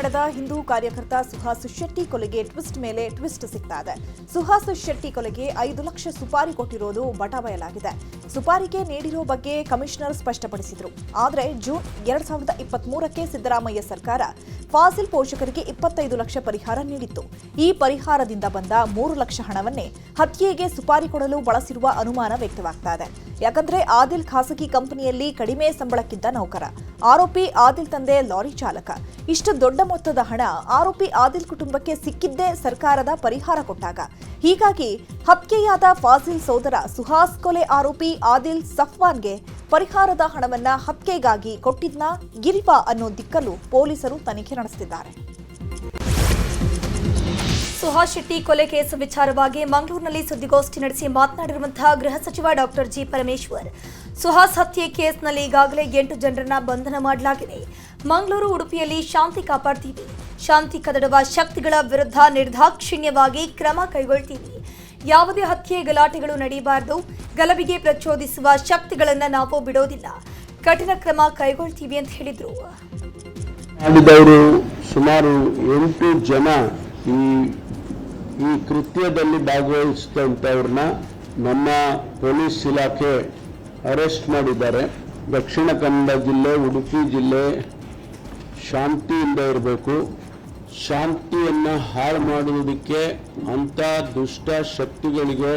ನಡೆದ ಹಿಂದೂ ಕಾರ್ಯಕರ್ತ ಸುಹಾಸ್ ಶೆಟ್ಟಿ ಕೊಲೆಗೆ ಟ್ವಿಸ್ಟ್ ಮೇಲೆ ಟ್ವಿಸ್ಟ್ ಸಿಗ್ತಾ ಇದೆ ಸುಹಾಸ್ ಶೆಟ್ಟಿ ಕೊಲೆಗೆ ಐದು ಲಕ್ಷ ಸುಪಾರಿ ಕೊಟ್ಟಿರೋದು ಬಟಬಯಲಾಗಿದೆ ಸುಪಾರಿಗೆ ನೀಡಿರೋ ಬಗ್ಗೆ ಕಮಿಷನರ್ ಸ್ಪಷ್ಟಪಡಿಸಿದರು. ಆದರೆ ಜೂನ್ ಎರಡ್ ಸಾವಿರದ ಇಪ್ಪತ್ಮೂರಕ್ಕೆ ಸಿದ್ದರಾಮಯ್ಯ ಸರ್ಕಾರ ಫಾಸಿಲ್ ಪೋಷಕರಿಗೆ ಇಪ್ಪತ್ತೈದು ಲಕ್ಷ ಪರಿಹಾರ ನೀಡಿತ್ತು. ಈ ಪರಿಹಾರದಿಂದ ಬಂದ ಮೂರು ಲಕ್ಷ ಹಣವನ್ನೇ ಹತ್ಯೆಗೆ ಸುಪಾರಿ ಕೊಡಲು ಬಳಸಿರುವ ಅನುಮಾನ ವ್ಯಕ್ತವಾಗ್ತಾ ಇದೆ. ಯಾಕಂದ್ರೆ ಆದಿಲ್ ಖಾಸಗಿ ಕಂಪನಿಯಲ್ಲಿ ಕಡಿಮೆ ಸಂಬಳಕ್ಕಿದ್ದ ನೌಕರ. ಆರೋಪಿ ಆದಿಲ್ ತಂದೆ ಲಾರಿ ಚಾಲಕ. ಇಷ್ಟು ದೊಡ್ಡ ಮೊತ್ತದ ಹಣ ಆರೋಪಿ ಆದಿಲ್ ಕುಟುಂಬಕ್ಕೆ ಸಿಕ್ಕಿದ್ದೇ ಸರ್ಕಾರದ ಪರಿಹಾರ ಕೊಟ್ಟಾಗ. ಹೀಗಾಗಿ ಹತ್ಯೆಯಾದ ಫಾಸಿಲ್ ಸೋದರ ಸುಹಾಸ್ ಕೊಲೆ ಆರೋಪಿ ಆದಿಲ್ ಸಫ್ವಾನ್ಗೆ ಪರಿಹಾರದ ಹಣವನ್ನ ಹತ್ಯೆಗಾಗಿ ಕೊಟ್ಟಿದ್ನ ಗಿರಿವಾ ಅನ್ನೋ ದಿಕ್ಕಲು ಪೊಲೀಸರು ತನಿಖೆ ನಡೆಸುತ್ತಿದ್ದಾರೆ ಸುಹಾಸ್ ಶೆಟ್ಟಿ ಕೊಲೆ ಕೇಸ್ ವಿಚಾರವಾಗಿ ಮಂಗಳೂರಿನಲ್ಲಿ ಸುದ್ದಿಗೋಷ್ಠಿ ನಡೆಸಿ ಮಾತನಾಡಿರುವಂತಹ ಗೃಹ ಸಚಿವ ಡಾಕ್ಟರ್ ಜಿ ಪರಮೇಶ್ವರ್. ಸುಹಾಸ್ ಹತ್ಯೆ ಕೇಸ್ನಲ್ಲಿ ಈಗಾಗಲೇ ಎಂಟು ಜನರನ್ನ ಬಂಧನ ಮಾಡಲಾಗಿದೆ. ಮಂಗಳೂರು ಉಡುಪಿಯಲ್ಲಿ ಶಾಂತಿ ಕಾಪಾಡ್ತೀವಿ. ಶಾಂತಿ ಕದಡುವ ಶಕ್ತಿಗಳ ವಿರುದ್ಧ ನಿರ್ದಾಕ್ಷಿಣ್ಯವಾಗಿ ಕ್ರಮ ಕೈಗೊಳ್ತೀವಿ. ಯಾವುದೇ ಹತ್ಯೆ, ಗಲಾಟೆಗಳು ನಡೆಯಬಾರದು. ಗಲಭೆಗೆ ಪ್ರಚೋದಿಸುವ ಶಕ್ತಿಗಳನ್ನ ನಾವು ಬಿಡೋದಿಲ್ಲ. ಕಠಿಣ ಕ್ರಮ ಕೈಗೊಳ್ತೀವಿ ಅಂತ ಹೇಳಿದ್ರು. ಮಾಡಿದವರು ಸುಮಾರು ಎಂಟು ಜನ ಈ ಈ ಕೃತ್ಯದಲ್ಲಿ ಭಾಗವಹಿಸಿದಂಥವ್ರನ್ನ ನಮ್ಮ ಪೊಲೀಸ್ ಇಲಾಖೆ ಅರೆಸ್ಟ್ ಮಾಡಿದ್ದಾರೆ. ದಕ್ಷಿಣ ಕನ್ನಡ ಜಿಲ್ಲೆ, ಉಡುಪಿ ಜಿಲ್ಲೆ ಶಾಂತಿಯಿಂದ ಇರಬೇಕು. ಶಾಂತಿಯನ್ನು ಹಾಳು ಮಾಡುವುದಕ್ಕೆ ಅಂಥ ದುಷ್ಟ ಶಕ್ತಿಗಳಿಗೆ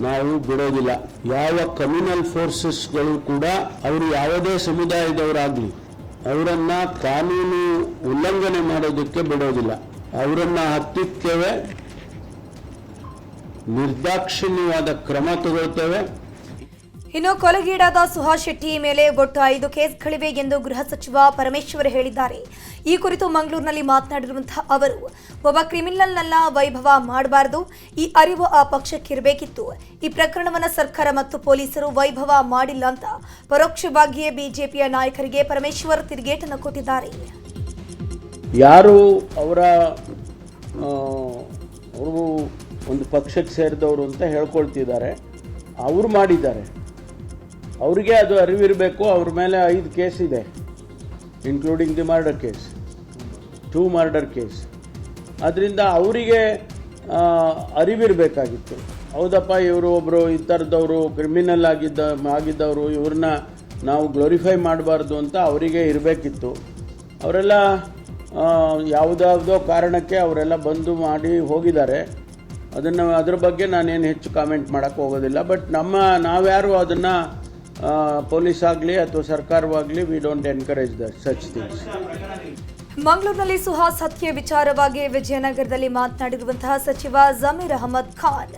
ನಾವು ಬಿಡೋದಿಲ್ಲ. ಯಾವ ಕಮ್ಯುನಲ್ ಫೋರ್ಸಸ್ಗಳು ಕೂಡ ಅವರು ಯಾವುದೇ ಸಮುದಾಯದವರಾಗಲಿ, ಅವರನ್ನ ಕಾನೂನು ಉಲ್ಲಂಘನೆ ಮಾಡೋದಕ್ಕೆ ಬಿಡೋದಿಲ್ಲ. ಅವರನ್ನ ಹತ್ತಿಕ್ಕೇವೆ ನಿರ್ದಾಕ್ಷಿಣ್ಯವಾದ ಕ್ರಮ ತಗೊಳ್ತೇವೆ ಇನ್ನು ಕೊಲೆಗೀಡಾದ ಸುಹಾಸ್ ಶೆಟ್ಟಿ ಮೇಲೆ ಒಟ್ಟು ಐದು ಕೇಸ್ಗಳಿವೆ ಎಂದು ಗೃಹ ಸಚಿವ ಪರಮೇಶ್ವರ್ ಹೇಳಿದ್ದಾರೆ. ಈ ಕುರಿತು ಮಂಗಳೂರಿನಲ್ಲಿ ಮಾತನಾಡಿರುವಂತಹ ಅವರು, ಒಬ್ಬ ಕ್ರಿಮಿನಲ್ನಲ್ಲ ವೈಭವ ಮಾಡಬಾರದು, ಈ ಅರಿವು ಆ ಪಕ್ಷಕ್ಕಿರಬೇಕಿತ್ತು. ಈ ಪ್ರಕರಣವನ್ನು ಸರ್ಕಾರ ಮತ್ತು ಪೊಲೀಸರು ವೈಭವ ಮಾಡಿಲ್ಲ ಅಂತ ಪರೋಕ್ಷವಾಗಿಯೇ ಬಿಜೆಪಿಯ ನಾಯಕರಿಗೆ ಪರಮೇಶ್ವರ್ ತಿರುಗೇಟನ್ನು ಕೊಟ್ಟಿದ್ದಾರೆ. ಯಾರು ಅವರ ಅವರು ಒಂದು ಪಕ್ಷಕ್ಕೆ ಸೇರಿದವರು ಅಂತ ಹೇಳ್ಕೊಳ್ತಿದ್ದಾರೆ. ಅವರು ಮಾಡಿದ್ದಾರೆ. ಅವರಿಗೆ ಅದು ಅರಿವಿರಬೇಕು, ಅವ್ರ ಮೇಲೆ ಐದು ಕೇಸ್ ಇದೆ including the murder case two murder case ಅದರಿಂದ ಅವರಿಗೆ ಅರಿವಿರಬೇಕಾಗಿತ್ತು. ಹೌದಪ್ಪ, ಇವರು ಒಬ್ಬರು ಈ ಥರದವರು ಕ್ರಿಮಿನಲ್ ಆಗಿದ್ದ, ಆಗಿದ್ದವರು, ಇವ್ರನ್ನ ನಾವು ಗ್ಲೋರಿಫೈ ಮಾಡಬಾರ್ದು ಅಂತ ಅವರಿಗೆ ಇರಬೇಕಿತ್ತು. ಅವರೆಲ್ಲ ಯಾವುದಾವುದೋ ಕಾರಣಕ್ಕೆ ಅವರೆಲ್ಲ ಬಂದು ಮಾಡಿ ಹೋಗಿದ್ದಾರೆ. ಅದನ್ನು, ಅದ್ರ ಬಗ್ಗೆ ನಾನೇನು ಹೆಚ್ಚು ಕಾಮೆಂಟ್ ಮಾಡೋಕ್ಕೆ ಹೋಗೋದಿಲ್ಲ. ಬಟ್ ನಮ್ಮ, ನಾವ್ಯಾರು ಅದನ್ನು ಪೊಲೀಸ್ ಆಗಲಿ ಅಥವಾ ಸರ್ಕಾರವಾಗಲಿ we don't encourage that such things ಮಂಗಳೂರಿನಲ್ಲಿ ಸುಹಾಸ್ ಹತ್ಯೆ ವಿಚಾರವಾಗಿ ವಿಜಯನಗರದಲ್ಲಿ ಮಾತನಾಡಿರುವಂತಹ ಸಚಿವ ಜಮೀರ್ ಅಹಮದ್ ಖಾನ್.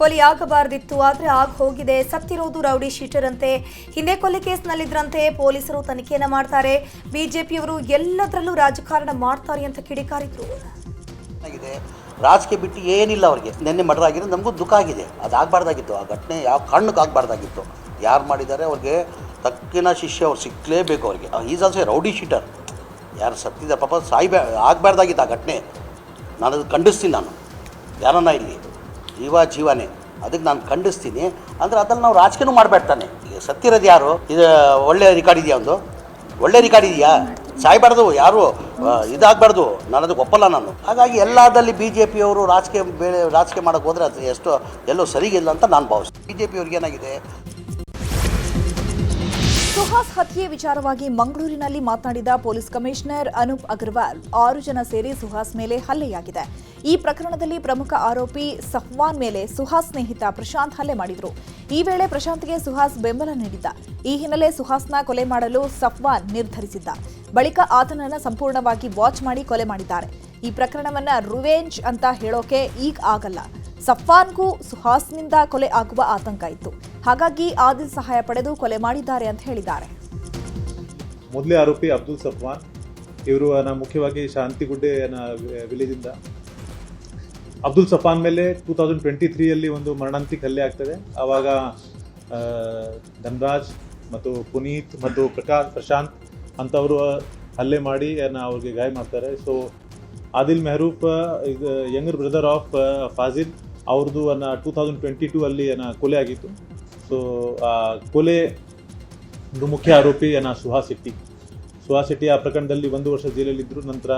ಕೊಲೆಯಾಗಬಾರದಿತ್ತು ಆದರೆ ಆಗ ಹೋಗಿದೆ. ಸತ್ತಿರೋದು ರೌಡಿ ಶೀಟರ್ ಅಂತೆ ಹಿಂದೆ ಕೊಲೆ ಕೇಸ್ನಲ್ಲಿದ್ದರಂತೆ ಪೊಲೀಸರು ತನಿಖೆಯನ್ನು ಮಾಡ್ತಾರೆ. ಬಿಜೆಪಿಯವರು ಎಲ್ಲದರಲ್ಲೂ ರಾಜಕಾರಣ ಮಾಡ್ತಾರೆ ಅಂತ ಕಿಡಿಕಾರಿದ್ರು. ಆಗಿದೆ. ರಾಜಕೀಯ ಬಿಟ್ಟು ಏನಿಲ್ಲ ಅವರಿಗೆ. ನಿನ್ನೆ ಮರ್ಡರ್ ಆಗಿದೆ ನಮಗೂ ದುಃಖ ಆಗಿದೆ. ಅದಾಗಬಾರ್ದಾಗಿತ್ತು. ಆ ಘಟನೆ ಯಾವ ಕಾರಣಕ್ಕೆ ಆಗಬಾರ್ದಾಗಿತ್ತು. ಯಾರು ಮಾಡಿದ್ದಾರೆ ಅವ್ರಿಗೆ ತಕ್ಕಿನ ಶಿಷ್ಯ ಅವ್ರು ಸಿಕ್ಕಲೇಬೇಕು ಅವ್ರಿಗೆ. ಈಸ್ ಆಲ್ಸೋ ರೌಡಿ ಶೀಟರ್ ಯಾರು ಸತ್ತಿದ್ದಾರೆ ಪಾಪ ಸಾಯ್ಬೇ ಆಗಬಾರ್ದಾಗಿತ್ತು ಆ ಘಟನೆ. ನಾನು ಅದು ಖಂಡಿಸ್ತೀನಿ ನಾನು. ಯಾರನ್ನ ಇಲ್ಲಿ? ಜೀವ ಜೀವನೇ. ಅದಕ್ಕೆ ನಾನು ಖಂಡಿಸ್ತೀನಿ. ಅಂದರೆ ಅದನ್ನು ನಾವು ರಾಜಕೀಯನೂ ಮಾಡಬೇಡ್ತಾನೆ ಈಗ ಸತ್ತಿರೋದು ಯಾರು? ಇದು ಒಳ್ಳೆ ರೆಕಾರ್ಡ್ ಇದೆಯಾ ಒಂದು? ಒಳ್ಳೆ ರೆಕಾರ್ಡ್ ಇದೆಯಾ? ಸಾಯ್ಬಾರ್ದು, ಯಾರು? ಇದಾಗಬಾರ್ದು. ನಾನು ಅದಕ್ಕೆ ಒಪ್ಪಲ್ಲ ನಾನು. ಹಾಗಾಗಿ ಎಲ್ಲದಲ್ಲಿ ಬಿ ಜೆ ಪಿಯವರು ರಾಜಕೀಯ ಬೇರೆ ರಾಜಕೀಯ ಮಾಡೋಕ್ಕೆ ಹೋದರೆ ಅದು ಎಷ್ಟು, ಎಲ್ಲೋ ಸರಿಗಿಲ್ಲ ಅಂತ ನಾನು ಭಾವಿಸ್ತೀನಿ. ಬಿ ಜೆ ಪಿಯವ್ರಿಗೆ ಏನಾಗಿದೆ? ಸುಹಾಸ್ ಹತ್ಯೆ ವಿಚಾರವಾಗಿ ಮಂಗಳೂರಿನಲ್ಲಿ ಮಾತನಾಡಿದ ಪೊಲೀಸ್ ಕಮಿಷನರ್ ಅನೂಪ್ ಅಗರ್ವಾಲ್, ಆರು ಜನ ಸೇರಿ ಸುಹಾಸ್ ಮೇಲೆ ಹಲ್ಲೆಯಾಗಿದೆ. ಈ ಪ್ರಕರಣದಲ್ಲಿ ಪ್ರಮುಖ ಆರೋಪಿ ಸಹ್ವಾನ್ ಮೇಲೆ ಸುಹಾಸ್ ಸ್ನೇಹಿತ ಪ್ರಶಾಂತ್ ಹಲ್ಲೆ ಮಾಡಿದ್ರು. ಈ ವೇಳೆ ಪ್ರಶಾಂತ್ಗೆ ಸುಹಾಸ್ ಬೆಂಬಲ ನೀಡಿದ್ದ. ಈ ಹಿನ್ನೆಲೆ ಸುಹಾಸ್ನ ಕೊಲೆ ಮಾಡಲು ಸಫ್ವಾನ್ ನಿರ್ಧರಿಸಿದ್ದ. ಬಳಿಕ ಆತನನ್ನು ಸಂಪೂರ್ಣವಾಗಿ ವಾಚ್ ಮಾಡಿ ಕೊಲೆ ಮಾಡಿದ್ದಾರೆ. ಈ ಪ್ರಕರಣವನ್ನ ರುವೆಂಜ್ ಅಂತ ಹೇಳೋಕೆ ಈಗ ಆಗಲ್ಲ. ಸಫ್ವಾನ್ಗೂ ಸುಹಾಸ್ನಿಂದ ಕೊಲೆ ಆಗುವ ಆತಂಕ ಇತ್ತು. ಹಾಗಾಗಿ ಆದಿಲ್ ಸಹಾಯ ಪಡೆದು ಕೊಲೆ ಮಾಡಿದ್ದಾರೆ ಅಂತ ಹೇಳಿದ್ದಾರೆ. ಮೊದಲೇ ಆರೋಪಿ ಅಬ್ದುಲ್ ಸಫ್ವಾನ್, ಇವರು ಮುಖ್ಯವಾಗಿ ಶಾಂತಿಗುಡ್ಡೆ ವಿಲೇಜಿಂದ. ಅಬ್ದುಲ್ ಸಫಾನ್ ಮೇಲೆ ಟೂ ತೌಸಂಡ್ ಟ್ವೆಂಟಿ ತ್ರೀಯಲ್ಲಿ ಒಂದು ಮರಣಾಂತಿಕ ಹಲ್ಲೆ ಆಗ್ತದೆ. ಆವಾಗ ಧನ್ರಾಜ್ ಮತ್ತು ಪುನೀತ್ ಮತ್ತು ಪ್ರಕಾಶ್ ಪ್ರಶಾಂತ್ ಅಂಥವರು ಹಲ್ಲೆ ಮಾಡಿ ಅವ್ರಿಗೆ ಗಾಯ ಮಾಡ್ತಾರೆ. So Adil Mehroof younger brother of Fazil, ಅವ್ರದ್ದು ಟೂ ತೌಸಂಡ್ ಟ್ವೆಂಟಿ ಟೂ ಅಲ್ಲಿ ಕೊಲೆ ಆಗಿತ್ತು. ಸೊ ಆ ಕೊಲೆ ಮುಖ್ಯ ಆರೋಪಿ ಏನ ಸುಹಾಸ್ ಶೆಟ್ಟಿ ಸುಹಾಸ್ ಶೆಟ್ಟಿ ಆ ಪ್ರಕರಣದಲ್ಲಿ ಒಂದು ವರ್ಷ ಜೈಲಲ್ಲಿದ್ದರು ನಂತರ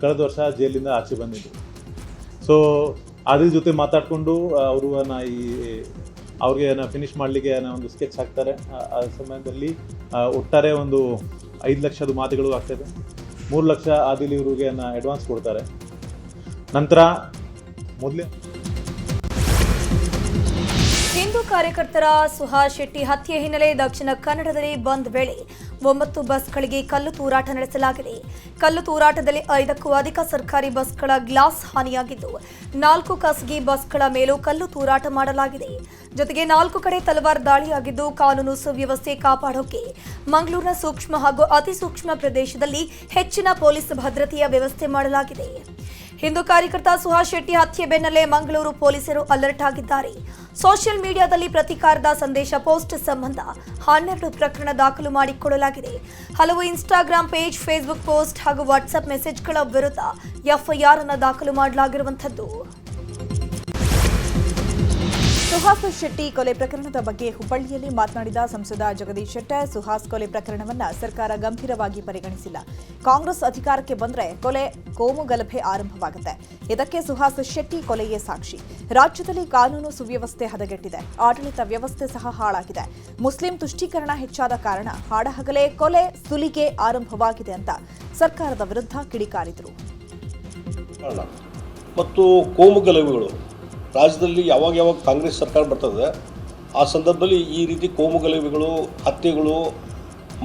ಕಳೆದ ವರ್ಷ ಜೈಲಿಂದ ಆಚೆ ಬಂದಿದ್ದರು ಸೊ ಅದ್ರ ಜೊತೆ ಮಾತಾಡಿಕೊಂಡು ಅವರು ಈ, ಅವ್ರಿಗೆ ಫಿನಿಶ್ ಮಾಡಲಿಕ್ಕೆ ಒಂದು ಸ್ಕೆಚ್ ಹಾಕ್ತಾರೆ. ಆ- ಸಮಯದಲ್ಲಿ ಒಟ್ಟಾರೆ ಒಂದು ಐದು ಲಕ್ಷದ ಮಾತುಗಳು ಆಗ್ತದೆ. ಮೂರು ಲಕ್ಷ ಆದಿಲಿ ಇವ್ರಿಗೆ ಅಡ್ವಾನ್ಸ್ ಕೊಡ್ತಾರೆ. ನಂತರ ಮೊದಲೇ ಕಾರ್ಯಕರ್ತರ ಸುಹಾಸ್ ಶೆಟ್ಟಿ ಹತ್ಯೆ ಹಿನ್ನೆಲೆ ದಕ್ಷಿಣ ಕನ್ನಡದಲ್ಲಿ ಬಂದ್ ವೇಳೆ ಒಂಬತ್ತು ಬಸ್ಗಳಿಗೆ ಕಲ್ಲು ತೂರಾಟ ನಡೆಸಲಾಗಿದೆ. ಕಲ್ಲು ತೂರಾಟದಲ್ಲಿ ಐದಕ್ಕೂ ಅಧಿಕ ಸರ್ಕಾರಿ ಬಸ್ಗಳ ಗ್ಲಾಸ್ ಹಾನಿಯಾಗಿದ್ದು, ನಾಲ್ಕು ಖಾಸಗಿ ಬಸ್ಗಳ ಮೇಲೂ ಕಲ್ಲು ತೂರಾಟ ಮಾಡಲಾಗಿದೆ. ಜೊತೆಗೆ ನಾಲ್ಕು ಕಡೆ ತಲವಾರ್ ದಾಳಿಯಾಗಿದ್ದು, ಕಾನೂನು ಸುವ್ಯವಸ್ಥೆ ಕಾಪಾಡೋಕೆ ಮಂಗಳೂರಿನ ಸೂಕ್ಷ್ಮ ಹಾಗೂ ಅತಿ ಸೂಕ್ಷ್ಮ ಪ್ರದೇಶದಲ್ಲಿ ಹೆಚ್ಚಿನ ಪೊಲೀಸ್ ಭದ್ರತೆಯ ವ್ಯವಸ್ಥೆ ಮಾಡಲಾಗಿದೆ. ಹಿಂದೂ ಕಾರ್ಯಕರ್ತ ಸುಹಾಸ್ ಶೆಟ್ಟಿ ಹತ್ಯೆ ಬೆನ್ನಲ್ಲೇ ಮಂಗಳೂರು ಪೊಲೀಸರು ಅಲರ್ಟ್ ಆಗಿದ್ದಾರೆ. ಸೋಷಿಯಲ್ ಮೀಡಿಯಾದಲ್ಲಿ ಪ್ರತಿಕಾರದ ಸಂದೇಶ ಪೋಸ್ಟ್ ಸಂಬಂಧ ಹನ್ನೆರಡು ಪ್ರಕರಣ ದಾಖಲು ಮಾಡಿಕೊಳ್ಳಲಾಗಿದೆ ಹಲವು ಇನ್ಸ್ಟಾಗ್ರಾಮ್ ಪೇಜ್, ಫೇಸ್ಬುಕ್ ಪೋಸ್ಟ್ ಹಾಗೂ ವಾಟ್ಸ್ಆಪ್ ಮೆಸೇಜ್ಗಳ ವಿರುದ್ಧ ಎಫ್ಐಆರ್ ಅನ್ನು ದಾಖಲು ಮಾಡಲಾಗಿರುವಂಥದ್ದು. ಸುಹಾಸ್ ಶೆಟ್ಟಿ ಕೊಲೆ ಪ್ರಕರಣದ ಬಗ್ಗೆ ಹುಬ್ಬಳ್ಳಿಯಲ್ಲಿ ಮಾತನಾಡಿದ ಸಂಸದ ಜಗದೀಶ್ ಶೆಟ್ಟರ್ ಸುಹಾಸ್ ಕೊಲೆ ಪ್ರಕರಣವನ್ನ ಸರ್ಕಾರ ಗಂಭೀರವಾಗಿ ಪರಿಗಣಿಸಿಲ್ಲ. ಕಾಂಗ್ರೆಸ್ ಅಧಿಕಾರಕ್ಕೆ ಬಂದ್ರೆ ಕೊಲೆ ಕೋಮು ಗಲಭೆ ಆರಂಭವಾಗುತ್ತೆ. ಇದಕ್ಕೆ ಸುಹಾಸ್ ಶೆಟ್ಟಿ ಕೊಲೆಯೇ ಸಾಕ್ಷಿ. ರಾಜ್ಯದಲ್ಲಿ ಕಾನೂನು ಸುವ್ಯವಸ್ಥೆ ಹದಗೆಟ್ಟಿದೆ. ಆಡಳಿತ ವ್ಯವಸ್ಥೆ ಸಹ ಹಾಳಾಗಿದೆ. ಮುಸ್ಲಿಂ ತುಷ್ಟೀಕರಣ ಹೆಚ್ಚಾದ ಕಾರಣ ಹಾಡಹಗಲೇ ಕೊಲೆ ಸುಲಿಗೆ ಆರಂಭವಾಗಿದೆ ಅಂತ ಸರ್ಕಾರದ ವಿರುದ್ಧ ಕಿಡಿಕಾರಿದರು. ಮತ್ತು ರಾಜ್ಯದಲ್ಲಿ ಯಾವಾಗ ಯಾವಾಗ ಕಾಂಗ್ರೆಸ್ ಸರ್ಕಾರ ಬರ್ತದೆ, ಆ ಸಂದರ್ಭದಲ್ಲಿ ಈ ರೀತಿ ಕೋಮು ಗಲಭೆಗಳು, ಹತ್ಯೆಗಳು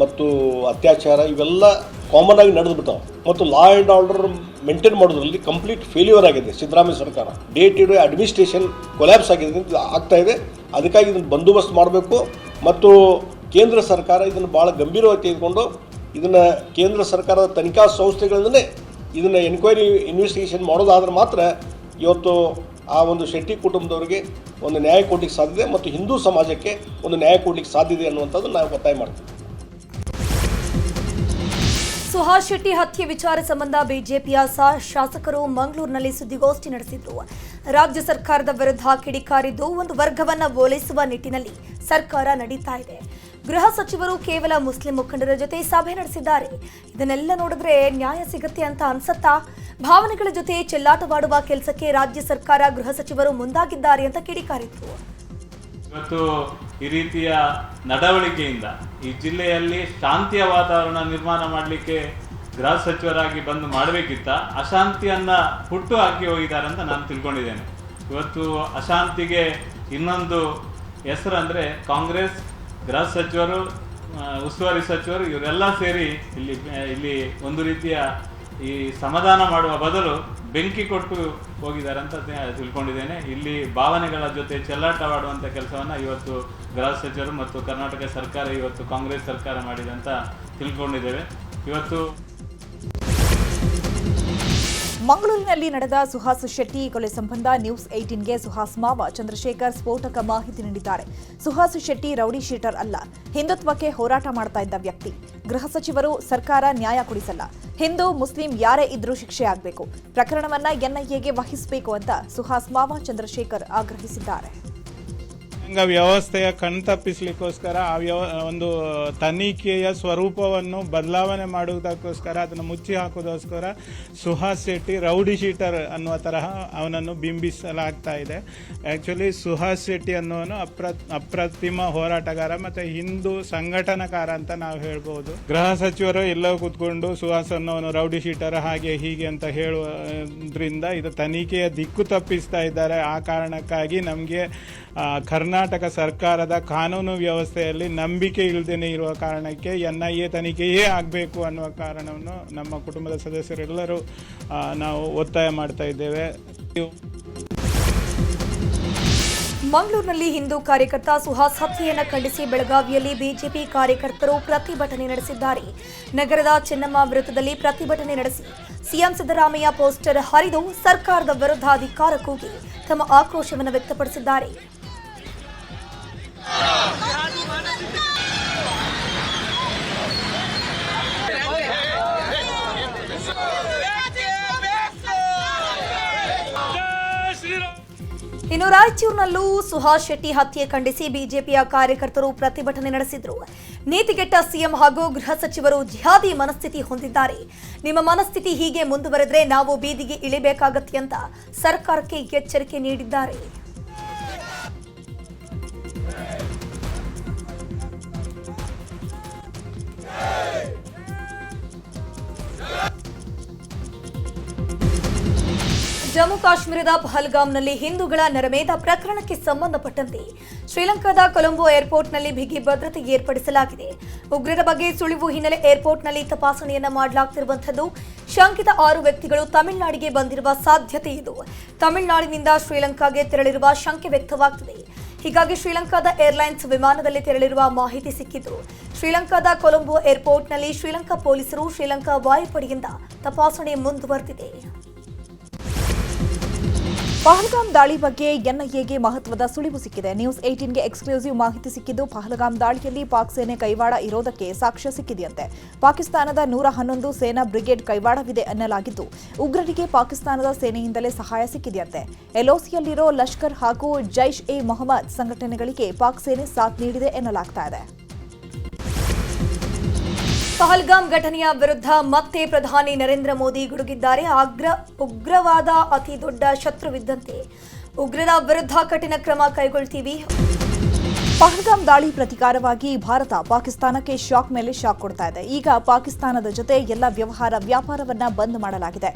ಮತ್ತು ಅತ್ಯಾಚಾರ ಇವೆಲ್ಲ ಕಾಮನ್ ಆಗಿ ನಡೆದು ಬಿಟ್ಟಾವೆ ಮತ್ತು ಲಾ ಆ್ಯಂಡ್ ಆರ್ಡರ್ ಮೇಂಟೈನ್ ಮಾಡೋದ್ರಲ್ಲಿ ಕಂಪ್ಲೀಟ್ ಫೇಲ್ಯೂರ್ ಆಗಿದೆ ಸಿದ್ದರಾಮಯ್ಯ ಸರ್ಕಾರ. Day to day administration collapse ಆಗಿದೆ ಆಗ್ತಾ ಇದೆ. ಅದಕ್ಕಾಗಿ ಇದನ್ನು ಬಂದೋಬಸ್ತ್ ಮಾಡಬೇಕು. ಮತ್ತು ಕೇಂದ್ರ ಸರ್ಕಾರ ಇದನ್ನು ಭಾಳ ಗಂಭೀರವಾಗಿ ತೆಗೆದುಕೊಂಡು ಇದನ್ನು ಕೇಂದ್ರ ಸರ್ಕಾರದ ತನಿಖಾ ಸಂಸ್ಥೆಗಳಿಂದಲೇ ಇದನ್ನು ಎನ್ಕ್ವೈರಿ ಇನ್ವೆಸ್ಟಿಗೇಷನ್ ಮಾಡೋದಾದ್ರೆ ಮಾತ್ರ ಇವತ್ತು ಆ ಒಂದು ಶೆಟ್ಟಿ ಕುಟುಂಬದವರಿಗೆ ಒಂದು ನ್ಯಾಯ ಕೊಡಲಿಕ್ಕೆ ಸಾಧ್ಯತೆ ಮತ್ತು ಹಿಂದೂ ಸಮಾಜಕ್ಕೆ ಒಂದು ನ್ಯಾಯ ಕೊಡಲಿಕ್ಕೆ ಸಾಧ್ಯತೆ ಅನ್ನುವಂಥದ್ದು ನಾವು ಒತ್ತಾಯ ಮಾಡ್ತೀವಿ. ಸುಹಾಸ್ ಶೆಟ್ಟಿ ಹತ್ಯೆ ವಿಚಾರ ಸಂಬಂಧ ಬಿಜೆಪಿಯ ಶಾಸಕರು ಮಂಗಳೂರಿನಲ್ಲಿ ಸುದ್ದಿಗೋಷ್ಠಿ ನಡೆಸಿದ್ದು ರಾಜ್ಯ ಸರ್ಕಾರದ ವಿರುದ್ಧ ಕಿಡಿಕಾರಿದ್ದು ಒಂದು ವರ್ಗವನ್ನು ಓಲೈಸುವ ನಿಟ್ಟಿನಲ್ಲಿ ಸರ್ಕಾರ ನಡೀತಾ ಇದೆ. ಗೃಹ ಸಚಿವರು ಕೇವಲ ಮುಸ್ಲಿಂ ಮುಖಂಡರ ಜೊತೆ ಸಭೆ ನಡೆಸಿದ್ದಾರೆ. ಇದನ್ನೆಲ್ಲ ನೋಡಿದ್ರೆ ನ್ಯಾಯ ಸಿಗುತ್ತೆ ಅಂತ ಅನ್ಸತ್ತಾ? ಭಾವನೆಗಳ ಜೊತೆ ಚೆಲ್ಲಾಟವಾಡುವ ಕೆಲಸಕ್ಕೆ ರಾಜ್ಯ ಸರ್ಕಾರ ಗೃಹ ಸಚಿವರು ಮುಂದಾಗಿದ್ದಾರೆ ಅಂತ ಕಿಡಿಕಾರಿದ್ರು ಇವತ್ತು ಈ ರೀತಿಯ ನಡವಳಿಕೆಯಿಂದ ಈ ಜಿಲ್ಲೆಯಲ್ಲಿ ಶಾಂತಿಯ ವಾತಾವರಣ ನಿರ್ಮಾಣ ಮಾಡಲಿಕ್ಕೆ ಗೃಹ ಸಚಿವರಾಗಿ ಬಂದು ಮಾಡಬೇಕಿತ್ತ ಅಶಾಂತಿಯನ್ನ ಹುಟ್ಟು ಹಾಕಿ ಹೋಗಿದ್ದಾರೆ ಅಂತ ನಾನು ತಿಳ್ಕೊಂಡಿದ್ದೇನೆ. ಇವತ್ತು ಅಶಾಂತಿಗೆ ಇನ್ನೊಂದು ಹೆಸರು ಅಂದರೆ ಕಾಂಗ್ರೆಸ್ ಗೃಹ ಸಚಿವರು ಉಸ್ತುವಾರಿ ಸಚಿವರು ಇವರೆಲ್ಲ ಸೇರಿ ಇಲ್ಲಿ ಇಲ್ಲಿ ಒಂದು ರೀತಿಯ ಈ ಸಮಾಧಾನ ಮಾಡುವ ಬದಲು ಬೆಂಕಿ ಕೊಟ್ಟು ಹೋಗಿದ್ದಾರೆ ಅಂತ ತಿಳ್ಕೊಂಡಿದ್ದೇನೆ. ಇಲ್ಲಿ ಭಾವನೆಗಳ ಜೊತೆ ಚೆಲ್ಲಾಟವಾಡುವಂಥ ಕೆಲಸವನ್ನು ಇವತ್ತು ಗೃಹ ಸಚಿವರು ಮತ್ತು ಕರ್ನಾಟಕ ಸರ್ಕಾರ, ಇವತ್ತು ಕಾಂಗ್ರೆಸ್ ಸರ್ಕಾರ ಮಾಡಿದೆ ಅಂತ ತಿಳ್ಕೊಂಡಿದ್ದೇವೆ. ಇವತ್ತು ಮಂಗಳೂರಿನಲ್ಲಿ ನಡೆದ ಸುಹಾಸ್ ಶೆಟ್ಟಿ ಕೊಲೆ ಸಂಬಂಧ ನ್ಯೂಸ್ ಏಟೀನ್ಗೆ ಸುಹಾಸ್ ಮಾವ ಚಂದ್ರಶೇಖರ್ ಸ್ಫೋಟಕ ಮಾಹಿತಿ ನೀಡಿದ್ದಾರೆ. ಸುಹಾಸ್ ಶೆಟ್ಟಿ ರೌಡಿ ಶೀಟರ್ ಅಲ್ಲ. ಹಿಂದುತ್ವಕ್ಕೆ ಹೋರಾಟ ಮಾಡ್ತಾ ಇದ್ದ ವ್ಯಕ್ತಿ. ಗೃಹ ಸಚಿವರು ಸರ್ಕಾರ ನ್ಯಾಯ ಕೊಡಿಸಲ್ಲ. ಹಿಂದೂ, ಮುಸ್ಲಿಂ ಯಾರೇ ಇದ್ರೂ ಶಿಕ್ಷೆ ಆಗಬೇಕು. ಪ್ರಕರಣವನ್ನ ಎನ್ಐಎಗೆ ವಹಿಸಬೇಕು ಅಂತ ಸುಹಾಸ್ ಮಾವ ಚಂದ್ರಶೇಖರ್ ಆಗ್ರಹಿಸಿದ್ದಾರೆ. ನ್ಯಾಯಾಂಗ ವ್ಯವಸ್ಥೆಯ ಕಣ್ತಪ್ಪಿಸ್ಲಿಕ್ಕೋಸ್ಕರ ಆ ವ್ಯವ ಒಂದು ತನಿಖೆಯ ಸ್ವರೂಪವನ್ನು ಬದಲಾವಣೆ ಮಾಡುವುದಕ್ಕೋಸ್ಕರ, ಅದನ್ನು ಮುಚ್ಚಿ ಹಾಕೋದಕ್ಕೋಸ್ಕರ ಸುಹಾಸ್ ಶೆಟ್ಟಿ ರೌಡಿ ಶೀಟರ್ ಅನ್ನುವ ತರಹ ಅವನನ್ನು ಬಿಂಬಿಸಲಾಗ್ತಾ ಇದೆ. ಆ್ಯಕ್ಚುಲಿ ಸುಹಾಸ್ ಶೆಟ್ಟಿ ಅನ್ನೋನು ಅಪ್ರ, ಅಪ್ರತಿಮ ಹೋರಾಟಗಾರ ಮತ್ತು ಹಿಂದೂ ಸಂಘಟನಾಕಾರ ಅಂತ ನಾವು ಹೇಳ್ಬೋದು. ಗೃಹ ಸಚಿವರು ಎಲ್ಲೋ ಕೂತ್ಕೊಂಡು ಸುಹಾಸ್ ಅನ್ನೋನು ರೌಡಿ ಶೀಟರ್ ಹಾಗೆ ಹೀಗೆ ಅಂತ ಹೇಳುವುದರಿಂದ ಇದು ತನಿಖೆಯ ದಿಕ್ಕು ತಪ್ಪಿಸ್ತಾ ಇದ್ದಾರೆ. ಆ ಕಾರಣಕ್ಕಾಗಿ ನಮಗೆ ಕರ್ನಾಟಕ ಸರ್ಕಾರದ ಕಾನೂನು ವ್ಯವಸ್ಥೆಯಲ್ಲಿ ನಂಬಿಕೆ ಇಲ್ಲದೇ ಇರುವ ಕಾರಣಕ್ಕೆ ಎನ್ ಐ ಎ ತನಿಖೆಯೇ ಆಗಬೇಕು ಅನ್ನುವ ಕಾರಣವನ್ನು ನಮ್ಮ ಕುಟುಂಬದ ಸದಸ್ಯರೆಲ್ಲರೂ ನಾವು ಒತ್ತಾಯ ಮಾಡ್ತಾ ಇದ್ದೇವೆ. ಮಂಗಳೂರಿನಲ್ಲಿ ಹಿಂದೂ ಕಾರ್ಯಕರ್ತ ಸುಹಾಸ್ ಹತ್ಯೆಯನ್ನು ಖಂಡಿಸಿ ಬೆಳಗಾವಿಯಲ್ಲಿ ಬಿಜೆಪಿ ಕಾರ್ಯಕರ್ತರು ಪ್ರತಿಭಟನೆ ನಡೆಸಿದ್ದಾರೆ. ನಗರದ ಚೆನ್ನಮ್ಮ ವೃತ್ತದಲ್ಲಿ ಪ್ರತಿಭಟನೆ ನಡೆಸಿ ಸಿಎಂ ಸಿದ್ದರಾಮಯ್ಯ ಪೋಸ್ಟರ್ ಹರಿದು ಸರ್ಕಾರದ ವಿರುದ್ಧ ಅಧಿಕಾರ ಕೂಗಿ ತಮ್ಮ ಆಕ್ರೋಶವನ್ನು ವ್ಯಕ್ತಪಡಿಸಿದ್ದಾರೆ. ಇನ್ನು ರಾಯಚೂರಿನಲ್ಲೂ ಸುಹಾಸ್ ಶೆಟ್ಟಿ ಹತ್ಯೆ ಖಂಡಿಸಿ ಬಿಜೆಪಿಯ ಕಾರ್ಯಕರ್ತರು ಪ್ರತಿಭಟನೆ ನಡೆಸಿದ್ರು. ನೀತಿಗೆಟ್ಟ ಸಿಎಂ ಹಾಗೂ ಗೃಹ ಸಚಿವರು ಜಿಹಾದಿ ಮನಸ್ಥಿತಿ ಹೊಂದಿದ್ದಾರೆ. ನಿಮ್ಮ ಮನಸ್ಥಿತಿ ಹೀಗೆ ಮುಂದುವರೆದ್ರೆ ನಾವು ಬೀದಿಗೆ ಇಳಿಬೇಕಾಗತ್ತೆ ಅಂತ ಸರ್ಕಾರಕ್ಕೆ ಎಚ್ಚರಿಕೆ ನೀಡಿದ್ದಾರೆ. ಜಮ್ಮು ಕಾಶ್ಮೀರದ ಪಹಲ್ಗಾಮ್ನಲ್ಲಿ ಹಿಂದೂಗಳ ನರಮೇಧ ಪ್ರಕರಣಕ್ಕೆ ಸಂಬಂಧಪಟ್ಟಂತೆ ಶ್ರೀಲಂಕಾದ ಕೊಲಂಬೋ ಏರ್ಪೋರ್ಟ್ನಲ್ಲಿ ಬಿಗಿ ಭದ್ರತೆ ಏರ್ಪಡಿಸಲಾಗಿದೆ. ಉಗ್ರರ ಬಗ್ಗೆ ಸುಳಿವು ಹಿನ್ನೆಲೆ ಏರ್ಪೋರ್ಟ್ನಲ್ಲಿ ತಪಾಸಣೆಯನ್ನ ಮಾಡಲಾಗ್ತಿರುವಂತದ್ದು ಶಂಕಿತ ಆರು ವ್ಯಕ್ತಿಗಳು ತಮಿಳುನಾಡಿಗೆ ಬಂದಿರುವ ಸಾಧ್ಯತೆ ಇದು. ತಮಿಳುನಾಡಿನಿಂದ ಶ್ರೀಲಂಕಾಗೆ ತೆರಳಿರುವ ಶಂಕೆ ವ್ಯಕ್ತವಾಗುತ್ತಿದೆ ಹೀಗಾಗಿ ಶ್ರೀಲಂಕಾದ ಏರ್ಲೈನ್ಸ್ ವಿಮಾನದಲ್ಲಿ ತೆರಳಿರುವ ಮಾಹಿತಿ ಸಿಕ್ಕಿದ್ದು, ಶ್ರೀಲಂಕಾದ ಕೊಲಂಬೋ ಏರ್ಪೋರ್ಟ್ನಲ್ಲಿ ಶ್ರೀಲಂಕಾ ಪೊಲೀಸರು ಶ್ರೀಲಂಕಾ ವಾಯುಪಡೆಯಿಂದ ತಪಾಸಣೆ ಮುಂದುವರೆದಿದೆ. ಪಹಲ್ಗಾಮ್ ದಾಳಿ ಬಗ್ಗೆ ಎನ್ಐಎಗೆ ಮಹತ್ವದ ಸುಳಿವು ಸಿಕ್ಕಿದೆ. ನ್ಯೂಸ್ ಏಟೀನ್ಗೆ ಎಕ್ಸ್ಕ್ಲೂಸಿವ್ ಮಾಹಿತಿ ಸಿಕ್ಕಿದ್ದು ಪಹಲ್ಗಾಮ್ ದಾಳಿಯಲ್ಲಿ ಪಾಕ್ ಸೇನೆ ಕೈವಾಡ ಇರೋದಕ್ಕೆ ಸಾಕ್ಷ್ಯ ಸಿಕ್ಕಿದೆಯಂತೆ. ಪಾಕಿಸ್ತಾನದ ನೂರ ಹನ್ನೊಂದು ಸೇನಾ ಬ್ರಿಗೇಡ್ ಕೈವಾಡವಿದೆ ಎನ್ನಲಾಗಿದ್ದು ಉಗ್ರರಿಗೆ ಪಾಕಿಸ್ತಾನದ ಸೇನೆಯಿಂದಲೇ ಸಹಾಯ ಸಿಕ್ಕಿದೆಯಂತೆ. ಎಲ್ಒಸಿಯಲ್ಲಿರೋ ಲಷ್ಕರ್ ಹಾಗೂ ಜೈಷ್ ಎ ಮೊಹಮ್ಮದ್ ಸಂಘಟನೆಗಳಿಗೆ ಪಾಕ್ ಸೇನೆ ಸಾಥ್ ನೀಡಿದೆ ಎನ್ನಲಾಗ್ತಾ ಇದೆ. ಪಹಲ್ಗಾಮ್ ಘಟನೆಯ ವಿರುದ್ಧ ಮತ್ತೆ ಪ್ರಧಾನಿ ನರೇಂದ್ರ ಮೋದಿ ಗುಡುಗಿದ್ದಾರೆ. ಅಗ್ರ, ಉಗ್ರವಾದ ಅತಿ ದೊಡ್ಡ ಶತ್ರುವಿದ್ದಂತೆ. ಉಗ್ರರ ವಿರುದ್ಧ ಕಠಿಣ ಕ್ರಮ ಕೈಗೊಳ್ತೀವಿ. ಪಹಲ್ಗಾಮ್ ದಾಳಿ ಪ್ರತಿಕಾರವಾಗಿ ಭಾರತ ಪಾಕಿಸ್ತಾನಕ್ಕೆ ಶಾಕ್ ಮೇಲೆ ಶಾಕ್ ಕೊಡ್ತಾ ಇದೆ. ಈಗ ಪಾಕಿಸ್ತಾನದ ಜೊತೆ ಎಲ್ಲ ವ್ಯವಹಾರ ವ್ಯಾಪಾರವನ್ನ ಬಂದ್ ಮಾಡಲಾಗಿದೆ.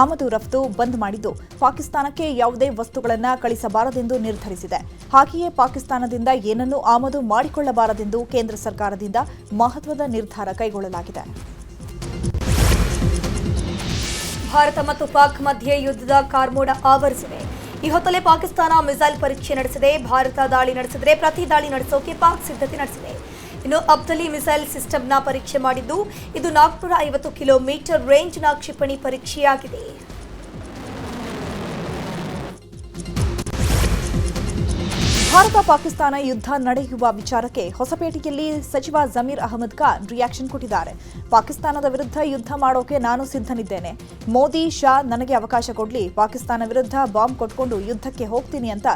ಆಮದು ರಫ್ತು ಬಂದ್ ಮಾಡಿದ್ದು ಪಾಕಿಸ್ತಾನಕ್ಕೆ ಯಾವುದೇ ವಸ್ತುಗಳನ್ನು ಕಳಿಸಬಾರದೆಂದು ನಿರ್ಧರಿಸಿದೆ. ಹಾಗೆಯೇ ಪಾಕಿಸ್ತಾನದಿಂದ ಏನನ್ನೂ ಆಮದು ಮಾಡಿಕೊಳ್ಳಬಾರದೆಂದು ಕೇಂದ್ರ ಸರ್ಕಾರದಿಂದ ಮಹತ್ವದ ನಿರ್ಧಾರ ಕೈಗೊಳ್ಳಲಾಗಿದೆ. ಭಾರತ ಮತ್ತು ಪಾಕ್ ಮಧ್ಯೆ ಯುದ್ಧದ ಕಾರ್ಮೋಡ ಆವರಿಸಿದೆ ಈ ಹೊತ್ತಲ್ಲೇ ಪಾಕಿಸ್ತಾನ ಮಿಸೈಲ್ ಪರೀಕ್ಷೆ ನಡೆಸಿದೆ, ಭಾರತ ದಾಳಿ ನಡೆಸಿದ್ರೆ ಪ್ರತಿ ದಾಳಿ ನಡೆಸೋಕೆ ಪಾಕ್ ಸಿದ್ಧತೆ ನಡೆಸಿದೆ. ಇನ್ನು ಅಬ್ದಲಿ ಮಿಸೈಲ್ ಸಿಸ್ಟಮ್ನ ಪರೀಕ್ಷೆ ಮಾಡಿದ್ದು, ಇದು ನಾಲ್ಕುನೂರ ಐವತ್ತು ಕಿಲೋಮೀಟರ್ ರೇಂಜ್ನ ಕ್ಷಿಪಣಿ ಪರೀಕ್ಷೆಯಾಗಿದೆ. ಭಾರತ ಪಾಕಿಸ್ತಾನ ಯುದ್ಧ ನಡೆಯುವ ವಿಚಾರಕ್ಕೆ ಹೊಸಪೇಟೆಯಲ್ಲಿ ಸಚಿವ ಜಮೀರ್ ಅಹಮದ್ ಖಾನ್ ರಿಯಾಕ್ಷನ್ ಕೊಟ್ಟಿದ್ದಾರೆ. ಪಾಕಿಸ್ತಾನದ ವಿರುದ್ಧ ಯುದ್ಧ ಮಾಡೋಕೆ ನಾನು ಸಿದ್ಧನಿದ್ದೇನೆ. ಮೋದಿ, ಶಾ ನನಗೆ ಅವಕಾಶ ಕೊಡ್ಲಿ, ಪಾಕಿಸ್ತಾನ ವಿರುದ್ಧ ಬಾಂಬ್ ಕೊಟ್ಕೊಂಡು ಯುದ್ಧಕ್ಕೆ ಹೋಗ್ತೀನಿ ಅಂತ